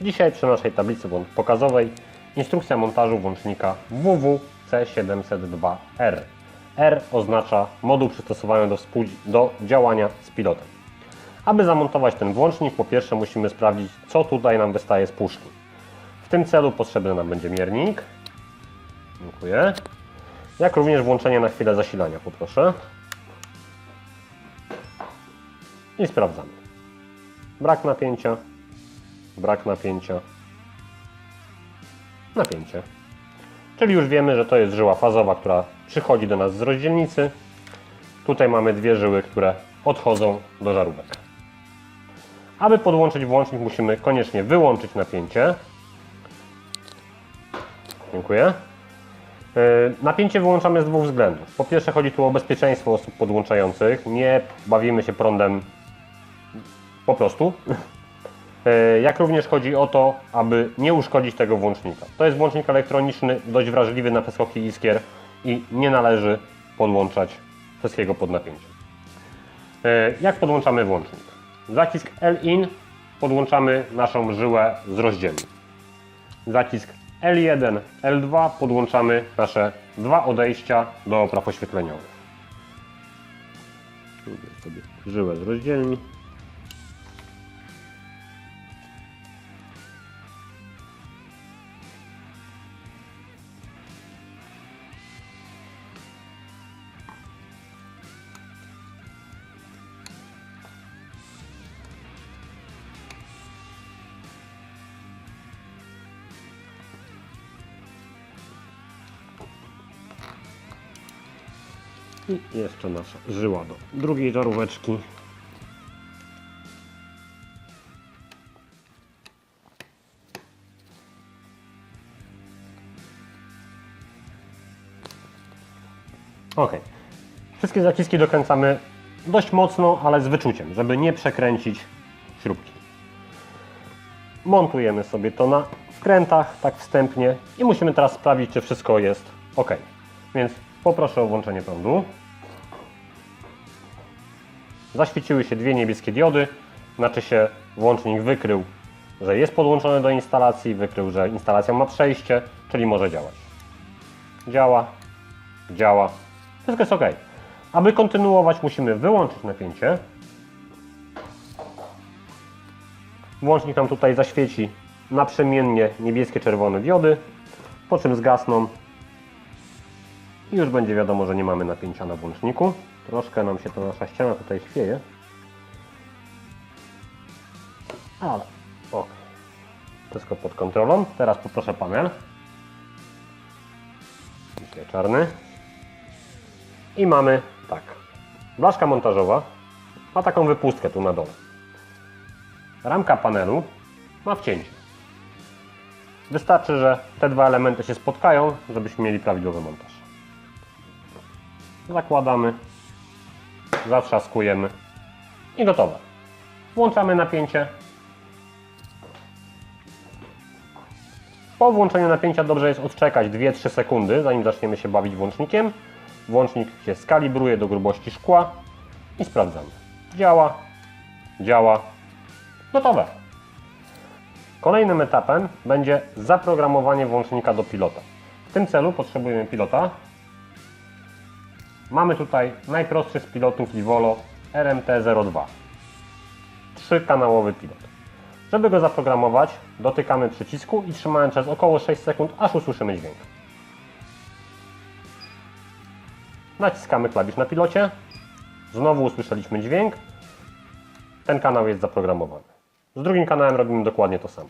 Dzisiaj przy naszej tablicy pokazowej instrukcja montażu włącznika WWC702R. R oznacza moduł przystosowany do, do działania z pilotem. Aby zamontować ten włącznik, po pierwsze musimy sprawdzić, co tutaj nam wystaje z puszki. W tym celu potrzebny nam będzie miernik. Dziękuję. Jak również włączenie na chwilę zasilania, poproszę. I sprawdzamy. Brak napięcia, brak napięcia, napięcie. Czyli już wiemy, że to jest żyła fazowa, która przychodzi do nas z rozdzielnicy. Tutaj mamy dwie żyły, które odchodzą do żarówek. Aby podłączyć włącznik, musimy koniecznie wyłączyć napięcie. Dziękuję. Yy, Napięcie wyłączamy z dwóch względów. Po pierwsze chodzi tu o bezpieczeństwo osób podłączających. Nie bawimy się prądem po prostu. Yy, Jak również chodzi o to, aby nie uszkodzić tego włącznika. To jest włącznik elektroniczny, dość wrażliwy na przeskoki iskier i nie należy podłączać wszystkiego pod napięciem. Yy, Jak podłączamy włącznik? Zacisk L-IN podłączamy naszą żyłę z rozdzielni. Zacisk L1, L2 podłączamy nasze dwa odejścia do opraw oświetleniowych. Sobie żyłę z rozdzielni. I jeszcze nasza żyła do drugiej żaróweczki. Ok. Wszystkie zaciski dokręcamy dość mocno, ale z wyczuciem, żeby nie przekręcić śrubki. Montujemy sobie to na wkrętach, tak wstępnie i musimy teraz sprawdzić, czy wszystko jest ok. Więc poproszę o włączenie prądu. Zaświeciły się dwie niebieskie diody, znaczy się włącznik wykrył, że jest podłączony do instalacji, wykrył, że instalacja ma przejście, czyli może działać. Działa, działa, wszystko jest ok. Aby kontynuować musimy wyłączyć napięcie. Włącznik nam tutaj zaświeci naprzemiennie niebieskie, czerwone diody, po czym zgasną i już będzie wiadomo, że nie mamy napięcia na włączniku. Troszkę nam się ta nasza ściana tutaj chwieje. Ale ok. Wszystko pod kontrolą. Teraz poproszę panel. Dzisiaj czarny. I mamy tak. Blaszka montażowa ma taką wypustkę tu na dole. Ramka panelu ma wcięcie. Wystarczy, że te dwa elementy się spotkają, żebyśmy mieli prawidłowy montaż. Zakładamy, zatrzaskujemy i gotowe. Włączamy napięcie. Po włączeniu napięcia dobrze jest odczekać 2-3 sekundy, zanim zaczniemy się bawić włącznikiem. Włącznik się skalibruje do grubości szkła i sprawdzamy. Działa, działa, gotowe. Kolejnym etapem będzie zaprogramowanie włącznika do pilota. W tym celu potrzebujemy pilota, Mamy tutaj najprostszy z pilotów Livolo RMT-02. Trzykanałowy pilot. Żeby go zaprogramować, dotykamy przycisku i trzymamy przez około 6 sekund, aż usłyszymy dźwięk. Naciskamy klawisz na pilocie. Znowu usłyszeliśmy dźwięk. Ten kanał jest zaprogramowany. Z drugim kanałem robimy dokładnie to samo.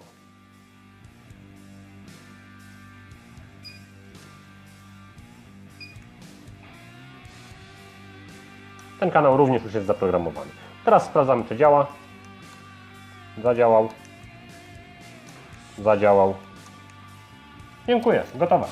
Ten kanał również już jest zaprogramowany. Teraz sprawdzamy, czy działa. Zadziałał. Zadziałał. Dziękuję, gotowe.